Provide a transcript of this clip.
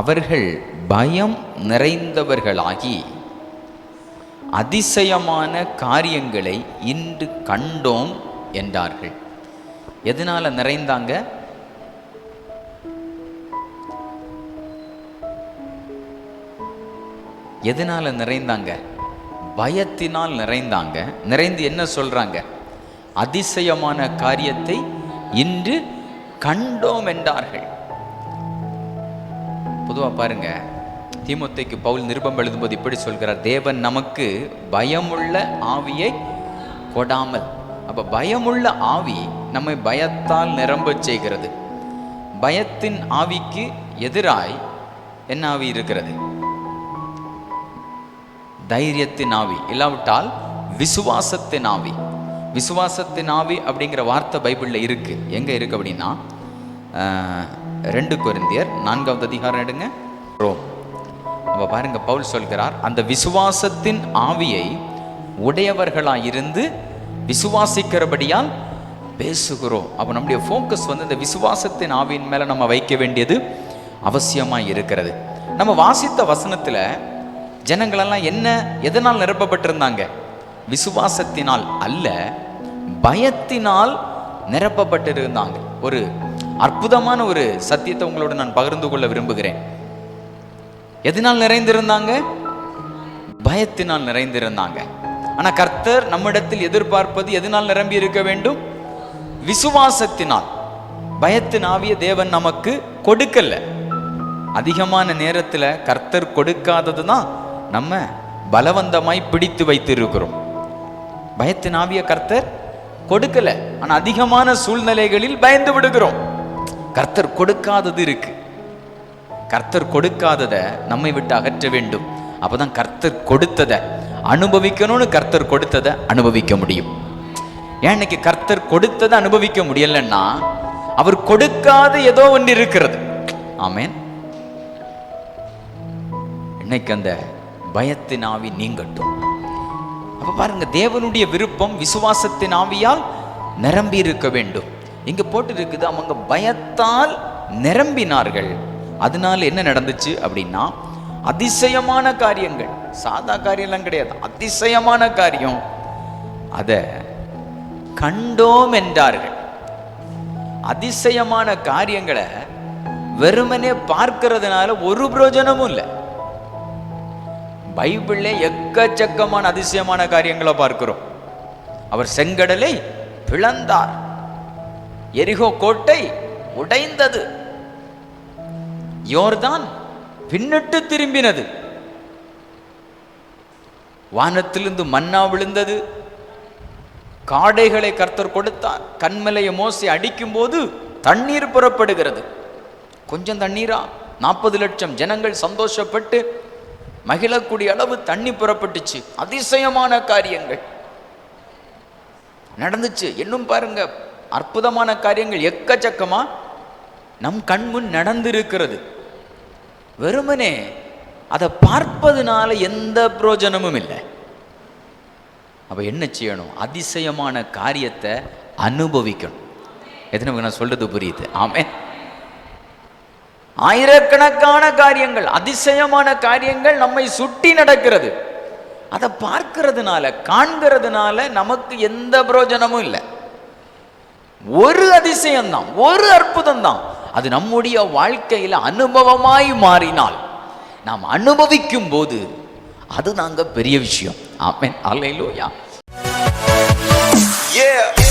அவர்கள் பயம் நிறைந்தவர்களாகி அதிசயமான காரியங்களை இன்று கண்டோம் என்றார்கள். எதனால் நிறைந்தாங்க? எதனால் நிறைந்தாங்க? பயத்தினால் நிறைந்தாங்க. நிறைந்து என்ன சொல்கிறாங்க அதிசயமான காரியத்தை இன்று கண்டோம் என்றார்கள். பொதுவாக பாருங்க தீமுத்தைக்கு பவுல் நிருபம் எழுதும்போது இப்படி சொல்கிறார் தேவன் நமக்கு பயமுள்ள ஆவியை கொடாமல் அப்போ பயமுள்ள ஆவி நம்மை பயத்தால் நிரம்பச் செய்கிறது. பயத்தின் ஆவிக்கு எதிராய் என்ன ஆவி இருக்கிறது? தைரியத்தின் ஆவி இல்லாவிட்டால் விசுவாசத்தின் ஆவி. விசுவாசத்தின் ஆவி அப்படிங்கிற வார்த்தை பைபிளில் இருக்குது எங்கே இருக்குது அப்படின்னா ரெண்டு குருந்தியர் நான்காவது அதிகாரம் எடுங்க. ரோம் நம்ம பாருங்க பவுல் சொல்கிறார் அந்த விசுவாசத்தின் ஆவியை உடையவர்களாக இருந்து விசுவாசிக்கிறபடியால் பேசுகிறோம். அப்போ நம்முடைய ஃபோக்கஸ் வந்து இந்த விசுவாசத்தின் ஆவியின் மேலே நம்ம வைக்க வேண்டியது அவசியமாக இருக்கிறது. நம்ம வாசித்த வசனத்தில் ஜனங்களெல்லாம் என்ன எதனால் நிரப்பப்பட்டிருந்தாங்க? விசுவாசத்தினால் அல்ல பயத்தினால் நிரப்பப்பட்டிருந்தாங்க. ஒரு அற்புதமான ஒரு சத்தியத்தை உங்களோட நான் பகிர்ந்து கொள்ள விரும்புகிறேன். எதனால் நிறைந்திருந்தாங்க? பயத்தினால் நிறைந்திருந்தாங்க. ஆனா கர்த்தர் நம்மிடத்தில் எதிர்பார்ப்பது எதனால் நிரம்பி இருக்க வேண்டும்? விசுவாசத்தினால். பயத்தின் ஆவிய தேவன் நமக்கு கொடுக்கல. அதிகமான நேரத்துல கர்த்தர் கொடுக்காதது தான் நம்ம பலவந்தமாய் பிடித்து வைத்திருக்கிறோம். பயத்தின் ஆவிய கர்த்தர் கொடுக்கல. ஆனா அதிகமான சூழ்நிலைகளில் பயந்து விடுகிறோம். கர்த்தர் கொடுக்காதது இருக்கு. கர்த்தர் கொடுக்காததை நம்மை விட்டு அகற்ற வேண்டும். அப்பதான் கர்த்தர் கொடுத்ததை அனுபவிக்கணும்னு கர்த்தர் கொடுத்ததை அனுபவிக்க முடியும். ஏன் இன்னைக்கு கர்த்தர் கொடுத்ததை அனுபவிக்க முடியலன்னா அவர் கொடுக்காத ஏதோ ஒன்று இருக்கிறது. ஆமேன். இன்னைக்கு அந்த பயத்தின் ஆவி நீங்கட்டும். அப்ப பாருங்க தேவனுடைய விருப்பம் விசுவாசத்தின் ஆவியால் நிரம்பி இருக்க வேண்டும். இங்க போட்டு இருக்குது. அவங்க பயத்தால் நிரம்பினார்கள். அதனால என்ன நடந்துச்சு அப்படின்னா அதிசயமான காரியங்கள். சாதா காரியம்லாம் கிடையாது. அதிசயமான காரியம். அத கண்டோம் என்றார்கள். அதிசயமான காரியங்களை வெறுமனே பார்க்கிறதுனால ஒரு பிரயோஜனமும் இல்லை. பைபிள்ல எக்கச்சக்கமான அதிசயமான காரியங்களை பார்க்கிறோம். அவர் செங்கடலை பிளந்தார். எரிகோ கோட்டை உடைந்தது. யோர்தான் பின்னிட்டு திரும்பினது. வானத்திலிருந்து மன்னா விழுந்தது. காடைகளை கர்த்தர் கொடுத்தார். கண்மலையை மோசி அடிக்கும்போது தண்ணீர் புறப்படுகிறது. கொஞ்சம் தண்ணீரா? நாற்பது லட்சம் ஜனங்கள் சந்தோஷப்பட்டு மகிழக்கூடிய அளவு தண்ணி புறப்பட்டுச்சு. அதிசயமான காரியங்கள். நடந்துச்சு. இன்னும் பாருங்க அற்புதமான காரியங்கள் எக்கச்சக்கமா நம் கண்முன் நடந்திருக்கிறது. வெறுமனே அதை பார்ப்பதுனால எந்த பிரயோஜனமும் இல்லை. அப்ப என்ன செய்யணும்? அதிசயமான காரியத்தை அனுபவிக்கணும். எத்தனை நான் சொல்றது புரியுது? ஆமே ஆயிரக்கணக்கான காரியங்கள் அதிசயமான காரியங்கள் நம்மை சுட்டி நடக்கிறது. அதை பார்க்கிறதுனால காண்கிறதுனால நமக்கு எந்த பிரயோஜனமும் இல்லை. ஒரு அதிசயம்தான் ஒரு அற்புதம் தான் அது நம்முடைய வாழ்க்கையில் அனுபவமாய் மாறினால் நாம் அனுபவிக்கும் போது அது நாங்க பெரிய விஷயம். ஆமேன். அல்லேலூயா Yeah.